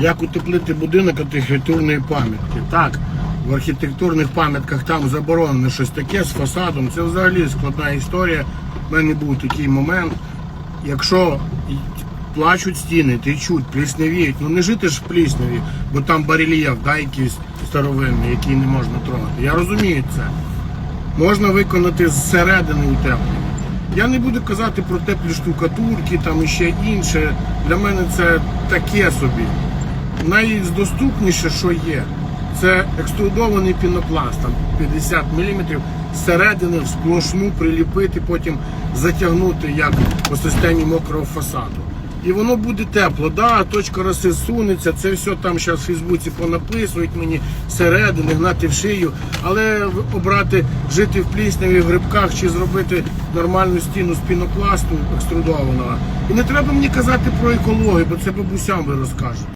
Як утеплити будинок архітектурної пам'ятки? Так, в архітектурних пам'ятках там заборонено щось таке з фасадом. Це взагалі складна історія. У мене був такий момент. Якщо плачуть стіни, течуть, плісневіють, ну не жити ж в плісневі, бо там барельєф, да, якийсь старовинний, який не можна трогати. Я розумію це. Можна виконати зсередини утеплення. Я не буду казати про теплі штукатурки, там і ще інше. Для мене це таке собі. Найдоступніше, що є, це екструдований пінопласт, там 50 мм, зсередини в сплошну приліпити, потім затягнути як по системі мокрого фасаду. І воно буде тепло. Да, точка роси сунеться, це все там зараз в Фейсбуці понаписують мені середини, гнати в шию. Але обрати жити в плісняві, в грибках чи зробити нормальну стіну з пінопласту екструдованого. І не треба мені казати про екологію, бо це бабусям ви розкажете.